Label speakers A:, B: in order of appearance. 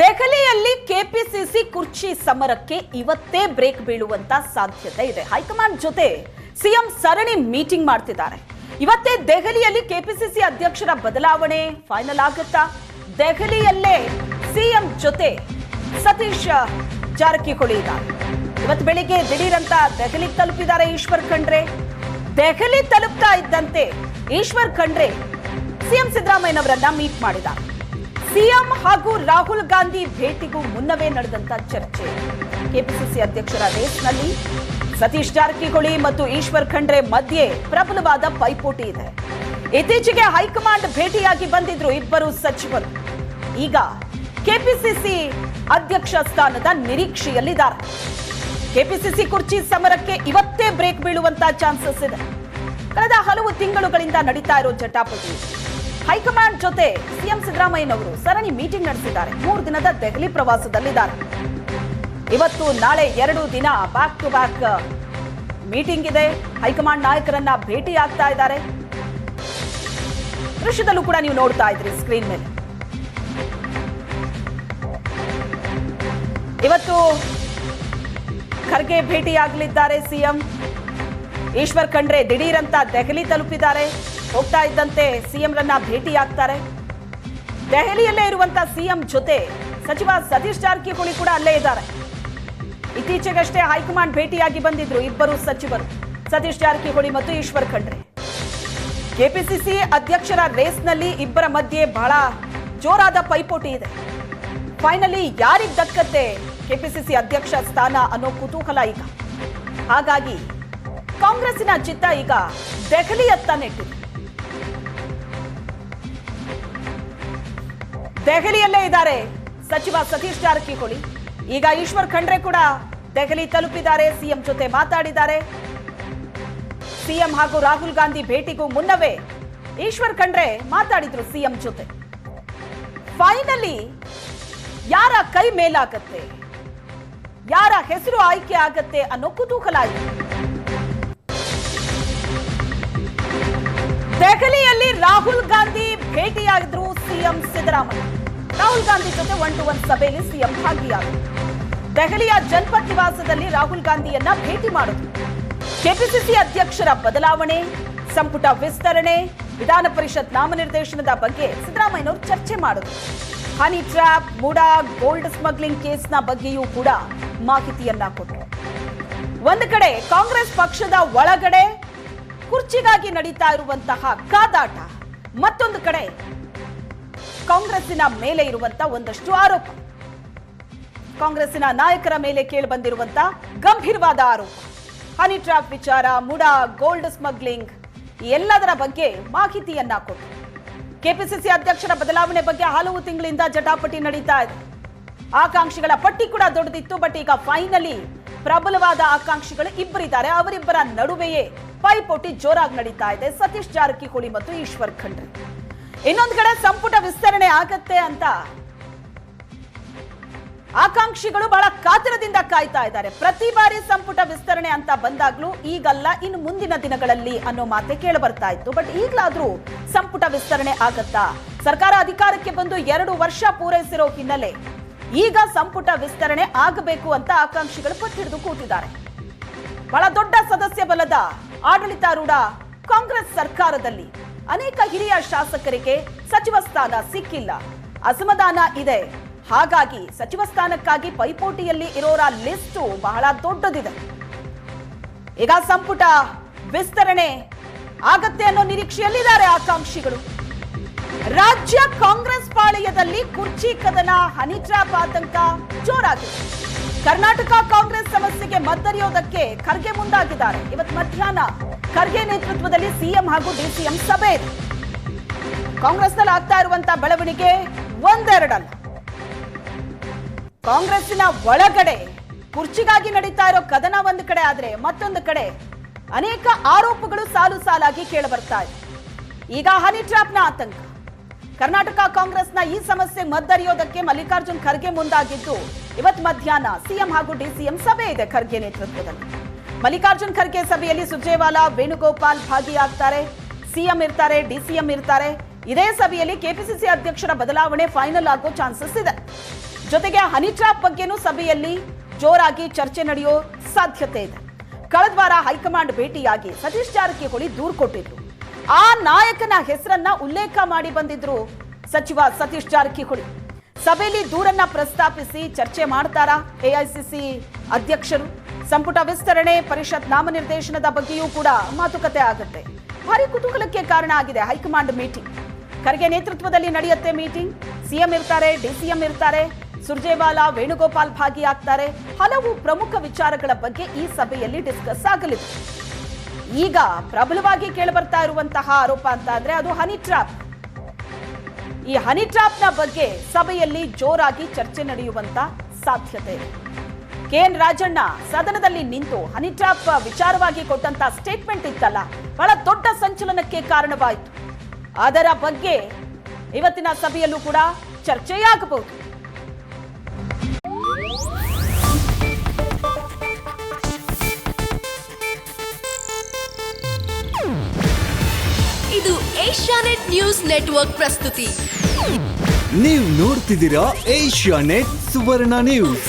A: ದೆಹಲಿಯಲ್ಲಿ ಕೆಪಿಸಿಸಿ ಕುರ್ಚಿ ಸಮರಕ್ಕೆ ಇವತ್ತೇ ಬ್ರೇಕ್ ಬೀಳುವಂತ ಸಾಧ್ಯತೆ ಇದೆ. ಹೈಕಮಾಂಡ್ ಜೊತೆ ಸಿಎಂ ಸರಣಿ ಮೀಟಿಂಗ್ ಮಾಡ್ತಿದ್ದಾರೆ. ಇವತ್ತೇ ದೆಹಲಿಯಲ್ಲಿ ಕೆಪಿಸಿಸಿ ಅಧ್ಯಕ್ಷರ ಬದಲಾವಣೆ ಫೈನಲ್ ಆಗುತ್ತಾ? ದೆಹಲಿಯಲ್ಲೇ ಸಿಎಂ ಜೊತೆ ಸತೀಶ್ ಜಾರಕಿಹೊಳಿ ಇದ್ದಾರೆ. ಇವತ್ತು ಬೆಳಿಗ್ಗೆ ದಿಢೀರಂತ ದೆಹಲಿಗೆ ತಲುಪಿದ್ದಾರೆ ಈಶ್ವರ್ ಖಂಡ್ರೆ. ದೆಹಲಿ ತಲುಪ್ತಾ ಇದ್ದಂತೆ ಈಶ್ವರ್ ಖಂಡ್ರೆ ಸಿಎಂ ಸಿದ್ದರಾಮಯ್ಯನವರನ್ನ ಮೀಟ್ ಮಾಡಿದ್ದಾರೆ. ಸಿಎಂ ಹಾಗೂ ರಾಹುಲ್ ಗಾಂಧಿ ಭೇಟಿಗೂ ಮುನ್ನವೇ ನಡೆದಂತ ಚರ್ಚೆ. ಕೆಪಿಸಿಸಿ ಅಧ್ಯಕ್ಷರ ರೇಸ್ನಲ್ಲಿ ಸತೀಶ್ ಜಾರಕಿಹೊಳಿ ಮತ್ತು ಈಶ್ವರ್ ಖಂಡ್ರೆ ಮಧ್ಯೆ ಪ್ರಬಲವಾದ ಪೈಪೋಟಿ ಇದೆ. ಇತ್ತೀಚೆಗೆ ಹೈಕಮಾಂಡ್ ಭೇಟಿಯಾಗಿ ಬಂದಿದ್ರು ಇಬ್ಬರು ಸಚಿವರು. ಈಗ ಕೆಪಿಸಿಸಿ ಅಧ್ಯಕ್ಷ ಸ್ಥಾನದ ನಿರೀಕ್ಷೆಯಲ್ಲಿದ್ದಾರೆ. ಕೆಪಿಸಿಸಿ ಕುರ್ಚಿ ಸಮರಕ್ಕೆ ಇವತ್ತೇ ಬ್ರೇಕ್ ಬೀಳುವಂತ ಚಾನ್ಸಸ್ ಇದೆ. ಕಳೆದ ಹಲವು ತಿಂಗಳುಗಳಿಂದ ನಡೀತಾ ಇರೋ ಜಟಾಪಟಿ. ಹೈಕಮಾಂಡ್ ಜೊತೆ ಸಿಎಂ ಸಿದ್ದರಾಮಯ್ಯನವರು ಸರಣಿ ಮೀಟಿಂಗ್ ನಡೆಸಿದ್ದಾರೆ. ಮೂರು ದಿನದ ದೆಹಲಿ ಪ್ರವಾಸದಲ್ಲಿದ್ದಾರೆ. ಇವತ್ತು ನಾಳೆ ಎರಡು ದಿನ ಬ್ಯಾಕ್ ಟು ಬ್ಯಾಕ್ ಮೀಟಿಂಗ್ ಇದೆ. ಹೈಕಮಾಂಡ್ ನಾಯಕರನ್ನ ಭೇಟಿ ಆಗ್ತಾ ಇದ್ದಾರೆ. ದೃಶ್ಯದಲ್ಲೂ ಕೂಡ ನೀವು ನೋಡ್ತಾ ಇದ್ರಿ ಸ್ಕ್ರೀನ್ ಮೇಲೆ. ಇವತ್ತು ಖರ್ಗೆ ಭೇಟಿಯಾಗಲಿದ್ದಾರೆ ಸಿಎಂ. ಈಶ್ವರ್ ಖಂಡ್ರೆ ದಿಢೀರಂತ ದೆಹಲಿ ತಲುಪಿದ್ದಾರೆ. ಹೋಗ್ತಾ ಇದ್ದಂತೆ ಸಿಎಂ ರನ್ನ ಭೇಟಿಯಾಗ್ತಾರೆ. ದೆಹಲಿಯಲ್ಲೇ ಇರುವಂತ ಸಿಎಂ ಜೊತೆ ಸಚಿವ ಸತೀಶ್ ಜಾರಕಿಹೊಳಿ ಕೂಡ ಅಲ್ಲೇ ಇದ್ದಾರೆ. ಇತ್ತೀಚೆಗಷ್ಟೇ ಹೈಕಮಾಂಡ್ ಭೇಟಿಯಾಗಿ ಬಂದಿದ್ರು ಇಬ್ಬರು ಸಚಿವರು, ಸತೀಶ್ ಜಾರಕಿಹೊಳಿ ಮತ್ತು ಈಶ್ವರ್ ಖಂಡ್ರೆ. ಕೆಪಿಸಿಸಿ ಅಧ್ಯಕ್ಷರ ರೇಸ್ನಲ್ಲಿ ಇಬ್ಬರ ಮಧ್ಯೆ ಬಹಳ ಜೋರಾದ ಪೈಪೋಟಿ ಇದೆ. ಫೈನಲಿ ಯಾರಿಗೆ ದಕ್ಕತ್ತೆ ಕೆಪಿಸಿಸಿ ಅಧ್ಯಕ್ಷ ಸ್ಥಾನ ಅನ್ನೋ ಕುತೂಹಲ ಈಗ. ಹಾಗಾಗಿ ಕಾಂಗ್ರೆಸ್ಸಿನ ಚಿತ್ತ ಈಗ ದೆಹಲಿಯತ್ತ ನೆಟ್ಟಿದೆ ದೆಹಲಿಯಲ್ಲೇ ಇದ್ದಾರೆ. ಸಚಿವ ಸತೀಶ್ ಜಾರಕಿಹೊಳಿ. ಈಗ ಈಶ್ವರ್ ಖಂಡ್ರೆ ಕೂಡ ದೆಹಲಿ ತಲುಪಿದ್ದಾರೆ. ಸಿಎಂ ಜೊತೆ ಮಾತಾಡಿದ್ದಾರೆ. ಸಿಎಂ ಹಾಗೂ ರಾಹುಲ್ ಗಾಂಧಿ ಭೇಟಿಗೂ ಮುನ್ನವೇ ಈಶ್ವರ್ ಖಂಡ್ರೆ ಮಾತಾಡಿದ್ರು ಸಿಎಂ ಜೊತೆ. ಫೈನಲಿ ಯಾರ ಕೈ ಮೇಲಾಗತ್ತೆ? ಯಾರ ಹೆಸರು ಆಯ್ಕೆ ಆಗತ್ತೆ ಅನ್ನೋ ಕುತೂಹಲ ದೆಹಲಿಯಲ್ಲಿ ರಾಹುಲ್ ಗಾಂಧಿ ಭೇಟಿಯಾಗಿದ್ರು ಸಿಎಂ ಸಿದ್ದರಾಮಯ್ಯ. ರಾಹುಲ್ ಗಾಂಧಿ ಜೊತೆ ಒನ್ ಟು ಒನ್ ಸಭೆಯಲ್ಲಿ ಸಿಎಂ ಭಾಗಿಯಾದರು. ದೆಹಲಿಯ ಜನಪತ್ ನಿವಾಸದಲ್ಲಿ ರಾಹುಲ್ ಗಾಂಧಿಯನ್ನ ಭೇಟಿ ಮಾಡಿದ್ರು. ಕೆಪಿಸಿಸಿ ಅಧ್ಯಕ್ಷರ ಬದಲಾವಣೆ, ಸಂಪುಟ ವಿಸ್ತರಣೆ, ವಿಧಾನ ಪರಿಷತ್ ನಾಮನಿರ್ದೇಶನದ ಬಗ್ಗೆ ಸಿದ್ದರಾಮಯ್ಯನವರು ಚರ್ಚೆ ಮಾಡಿದ್ರು. Honey trap, MUDA, gold smuggling ಕೇಸ್ನ ಬಗ್ಗೆಯೂ ಕೂಡ ಮಾಹಿತಿಯನ್ನ ಕೊಟ್ಟರು. ಒಂದು ಕಡೆ ಕಾಂಗ್ರೆಸ್ ಪಕ್ಷದ ಒಳಗಡೆ ಕುರ್ಚಿಗಾಗಿ ನಡೀತಾ ಇರುವಂತಹ ಕಾದಾಟ, ಮತ್ತೊಂದು ಕಡೆ ಕಾಂಗ್ರೆಸ್ಸಿನ ಮೇಲೆ ಇರುವಂತ ಒಂದಷ್ಟು ಆರೋಪ. ಕಾಂಗ್ರೆಸ್ಸಿನ ನಾಯಕರ ಮೇಲೆ ಕೇಳಿ ಬಂದಿರುವಂತ ಗಂಭೀರವಾದ ಆರೋಪ. ಹನಿ ಟ್ರ್ಯಾಪ್ ವಿಚಾರ, ಮುಡ, ಗೋಲ್ಡ್ ಸ್ಮಗ್ಲಿಂಗ್, ಎಲ್ಲದರ ಬಗ್ಗೆ ಮಾಹಿತಿಯನ್ನ ಕೊಟ್ಟರು ಕೆಪಿಸಿಸಿ ಅಧ್ಯಕ್ಷರ ಬದಲಾವಣೆ ಬಗ್ಗೆ ಹಲವು ತಿಂಗಳಿಂದ ಜಟಾಪಟಿ ನಡೀತಾ ಇದೆ. ಆಕಾಂಕ್ಷಿಗಳ ಪಟ್ಟಿ ಕೂಡ ದೊಡ್ಡದಿತ್ತು, ಬಟ್ ಈಗ ಫೈನಲಿ ಪ್ರಬಲವಾದ ಆಕಾಂಕ್ಷಿಗಳು ಇಬ್ಬರಿದ್ದಾರೆ. ಅವರಿಬ್ಬರ ನಡುವೆಯೇ ಪೈಪೋಟಿ ಜೋರಾಗಿ ನಡೀತಾ ಇದೆ. ಸತೀಶ್ ಜಾರಕಿಹೊಳಿ ಮತ್ತು ಈಶ್ವರ್ ಖಂಡ್ರೆ. ಇನ್ನೊಂದು ಕಡೆ ಸಂಪುಟ ವಿಸ್ತರಣೆ ಆಗತ್ತೆ ಅಂತ ಆಕಾಂಕ್ಷಿಗಳು ಬಹಳ ಕಾತರದಿಂದ ಕಾಯ್ತಾ ಇದ್ದಾರೆ. ಪ್ರತಿ ಬಾರಿ ಸಂಪುಟ ವಿಸ್ತರಣೆ ಅಂತ ಬಂದಾಗ್ಲೂ ಈಗಲ್ಲ, ಇನ್ನು ಮುಂದಿನ ದಿನಗಳಲ್ಲಿ ಅನ್ನೋ ಮಾತೆ ಕೇಳಿ ಬರ್ತಾ ಇತ್ತು. ಬಟ್ ಈಗಲಾದ್ರೂ ಸಂಪುಟ ವಿಸ್ತರಣೆ ಆಗತ್ತಾ? ಸರ್ಕಾರ ಅಧಿಕಾರಕ್ಕೆ ಬಂದು ಎರಡು ವರ್ಷ ಪೂರೈಸಿರೋ ಹಿನ್ನೆಲೆ ಈಗ ಸಂಪುಟ ವಿಸ್ತರಣೆ ಆಗಬೇಕು ಅಂತ ಆಕಾಂಕ್ಷಿಗಳು ಪಟ್ಟಿಡಿದು ಕೂತಿದ್ದಾರೆ. ಬಹಳ ದೊಡ್ಡ ಸದಸ್ಯ ಬಲದ ಆಡಳಿತಾರೂಢ ಕಾಂಗ್ರೆಸ್ ಸರ್ಕಾರದಲ್ಲಿ ಅನೇಕ ಹಿರಿಯ ಶಾಸಕರಿಗೆ ಸಚಿವ ಸ್ಥಾನ ಸಿಕ್ಕಿಲ್ಲ. ಅಸಮಾಧಾನ ಇದೆ. ಹಾಗಾಗಿ ಸಚಿವ ಸ್ಥಾನಕ್ಕಾಗಿ ಪೈಪೋಟಿಯಲ್ಲಿ ಇರೋರ ಲಿಸ್ಟು ಬಹಳ ದೊಡ್ಡದಿದೆ. ಈಗ ಸಂಪುಟ ವಿಸ್ತರಣೆ ಆಗತ್ತೆ ಅನ್ನೋ ನಿರೀಕ್ಷೆಯಲ್ಲಿದ್ದಾರೆ ಆಕಾಂಕ್ಷಿಗಳು. ರಾಜ್ಯ ಕಾಂಗ್ರೆಸ್ ಪಾಳೆಯದಲ್ಲಿ ಕುರ್ಚಿ ಕದನ ಹನಿ ಟ್ರಾಪ್ ಜೋರಾಗಿದೆ. ಕರ್ನಾಟಕ ಕಾಂಗ್ರೆಸ್ ಸಮಸ್ಯೆಗೆ ಮದ್ದರಿಯೋದಕ್ಕೆ ಖರ್ಗೆ ಮುಂದಾಗಿದ್ದಾರೆ. ಇವತ್ತು ಮಧ್ಯಾಹ್ನ ಖರ್ಗೆ ನೇತೃತ್ವದಲ್ಲಿ ಸಿಎಂ ಹಾಗೂ ಡಿಸಿಎಂ ಸಭೆ ಇದೆ. ಕಾಂಗ್ರೆಸ್ನಲ್ಲಿ ಆಗ್ತಾ ಇರುವಂತಹ ಬೆಳವಣಿಗೆ ಒಂದೆರಡಲ್ಲ. ಕಾಂಗ್ರೆಸ್ಸಿನ ಒಳಗಡೆ ಕುರ್ಚಿಗಾಗಿ ನಡೀತಾ ಇರೋ ಕದನ ಒಂದು ಕಡೆ ಆದ್ರೆ ಮತ್ತೊಂದು ಕಡೆ ಅನೇಕ ಆರೋಪಗಳು ಸಾಲು ಸಾಲಾಗಿ ಕೇಳಬರ್ತಾ ಇದೆ. ಈಗ ಹನಿ ಟ್ರಾಪ್ನ ಆತಂಕ. ಕರ್ನಾಟಕ ಕಾಂಗ್ರೆಸ್ನ ಈ ಸಮಸ್ಯೆ ಮದ್ದರಿಯೋದಕ್ಕೆ ಮಲ್ಲಿಕಾರ್ಜುನ್ ಖರ್ಗೆ ಮುಂದಾಗಿದ್ದು ಇವತ್ತು ಮಧ್ಯಾಹ್ನ ಸಿಎಂ ಹಾಗೂ ಡಿಸಿಎಂ ಸಭೆ ಇದೆ ಖರ್ಗೆ ನೇತೃತ್ವದಲ್ಲಿ. ಮಲ್ಲಿಕಾರ್ಜುನ್ ಖರ್ಗೆ ಸಭೆಯಲ್ಲಿ ಸುರ್ಜೇವಾಲಾ, ವೇಣುಗೋಪಾಲ್ ಭಾಗಿಯಾಗ್ತಾರೆ. ಸಿಎಂ ಇರ್ತಾರೆ, ಡಿಸಿಎಂ ಇರ್ತಾರೆ. ಇದೇ ಸಭೆಯಲ್ಲಿ ಕೆಪಿಸಿಸಿ ಅಧ್ಯಕ್ಷರ ಬದಲಾವಣೆ ಫೈನಲ್ ಆಗೋ ಚಾನ್ಸಸ್ ಇದೆ. ಜೊತೆಗೆ ಹನಿ ಟ್ರ್ಯಾಪ್ ಬಗ್ಗೆನೂ ಸಭೆಯಲ್ಲಿ ಜೋರಾಗಿ ಚರ್ಚೆ ನಡೆಯೋ ಸಾಧ್ಯತೆ ಇದೆ. ಕಳೆದ ವಾರ ಹೈಕಮಾಂಡ್ ಭೇಟಿಯಾಗಿ ಸತೀಶ್ ಜಾರಕಿಹೊಳಿ ದೂರು ಕೊಟ್ಟಿದ್ರು. ಆ ನಾಯಕನ ಹೆಸರನ್ನ ಉಲ್ಲೇಖ ಮಾಡಿ ಬಂದಿದ್ರು ಸಚಿವ ಸತೀಶ್ ಜಾರಕಿಹೊಳಿ. ಸಭೆಯಲ್ಲಿ ದೂರನ್ನ ಪ್ರಸ್ತಾಪಿಸಿ ಚರ್ಚೆ ಮಾಡ್ತಾರಾ ಎಐಸಿಸಿ ಅಧ್ಯಕ್ಷರು? ಸಂಪುಟ ವಿಸ್ತರಣೆ, ಪರಿಷತ್ ನಾಮನಿರ್ದೇಶನದ ಬಗ್ಗೆಯೂ ಕೂಡ ಮಾತುಕತೆ ಆಗುತ್ತೆ. ಭಾರಿ ಕುತೂಹಲಕ್ಕೆ ಕಾರಣ ಆಗಿದೆ ಹೈಕಮಾಂಡ್ ಮೀಟಿಂಗ್. ಖರ್ಗೆ ನೇತೃತ್ವದಲ್ಲಿ ನಡೆಯುತ್ತೆ ಮೀಟಿಂಗ್. ಸಿಎಂ ಇರ್ತಾರೆ, ಡಿಸಿಎಂ ಇರ್ತಾರೆ, ಸುರ್ಜೇವಾಲಾ, ವೇಣುಗೋಪಾಲ್ ಭಾಗಿಯಾಗ್ತಾರೆ ಹಲವು ಪ್ರಮುಖ ವಿಚಾರಗಳ ಬಗ್ಗೆ ಈ ಸಭೆಯಲ್ಲಿ ಡಿಸ್ಕಸ್ ಆಗಲಿದೆ. ಈಗ ಪ್ರಬಲವಾಗಿ ಕೇಳಿಬರ್ತಾ ಇರುವಂತಹ ಆರೋಪ ಅಂತ ಅಂದ್ರೆ ಅದು ಹನಿ ಟ್ರಾಪ್ ಈ ಹನಿ ಟ್ರಾಪ್ನ ಬಗ್ಗೆ ಸಭೆಯಲ್ಲಿ ಜೋರಾಗಿ ಚರ್ಚೆ ನಡೆಯುವಂತ ಸಾಧ್ಯತೆ ಕೆ ಎನ್ ರಾಜಣ್ಣ ಸದನದಲ್ಲಿ ನಿಂತು ಹನಿ ಟ್ರಾಪ್ ವಿಚಾರವಾಗಿ ಕೊಟ್ಟಂತ ಸ್ಟೇಟ್ಮೆಂಟ್ ಇತ್ತಲ್ಲ. ಬಹಳ ದೊಡ್ಡ ಸಂಚಲನಕ್ಕೆ ಕಾರಣವಾಯಿತು. ಅದರ ಬಗ್ಗೆ ಇವತ್ತಿನ ಸಭೆಯಲ್ಲೂ ಕೂಡ ಚರ್ಚೆಯಾಗಬಹುದು.
B: ಇದು ಏಷ್ಯಾನೆಟ್ ನ್ಯೂಸ್ ನೆಟ್ವರ್ಕ್ ಪ್ರಸ್ತುತಿ.
C: ನೀವು ನೋಡ್ತಿದ್ದೀರಾ ಏಷ್ಯಾ ನೆಟ್ ಸುವರ್ಣ ನ್ಯೂಸ್.